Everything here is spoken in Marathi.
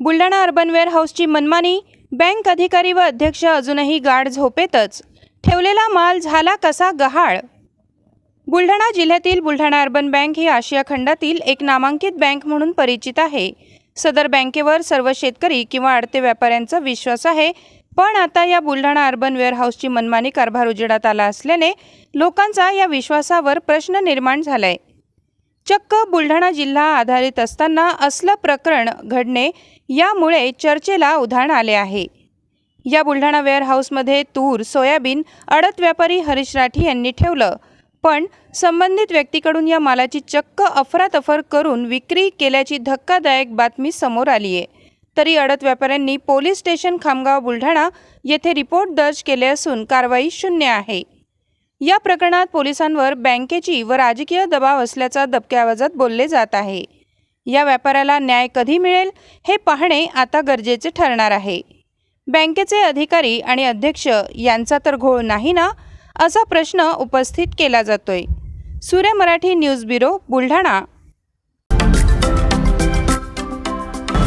बुलढाणा अर्बन वेअर हाऊसची मनमानी बँक अधिकारी व अध्यक्ष अजूनही गाढ झोपेतच. ठेवलेला माल झाला कसा गहाळ? बुलढाणा जिल्ह्यातील बुलढाणा अर्बन बँक ही आशिया खंडातील एक नामांकित बँक म्हणून परिचित आहे. सदर बँकेवर सर्व शेतकरी किंवा आडते व्यापाऱ्यांचा विश्वास आहे. पण आता या बुलढाणा अर्बन वेअर हाऊसची मनमानी कारभार उजेडात आला असल्याने लोकांचा या विश्वासावर प्रश्न निर्माण झालाय. चक्क बुलढाणा जिल्हा आधारित असताना असलं प्रकरण घडणे यामुळे चर्चेला उधाण आले आहे. या बुलढाणा वेअर हाऊसमध्ये तूर सोयाबीन अडत व्यापारी हरीश राठी यांनी ठेवलं. पण संबंधित व्यक्तीकडून या मालाची चक्क अफरातफर करून विक्री केल्याची धक्कादायक बातमी समोर आली आहे तरी अडत व्यापाऱ्यांनी पोलीस स्टेशन खामगाव बुलढाणा येथे रिपोर्ट दर्ज केले असून कारवाई शून्य आहे. या प्रकरणात पोलिसांवर बँकेची व राजकीय दबाव असल्याचा दबक्या आवाजात बोलले जात आहे. या व्यापाऱ्याला न्याय कधी मिळेल हे पाहणे आता गरजेचे ठरणार आहे. बँकेचे अधिकारी आणि अध्यक्ष यांचा तर घोळ नाही ना? असा प्रश्न उपस्थित केला जातोय. सूर्य मराठी न्यूज ब्युरो बुलढाणा.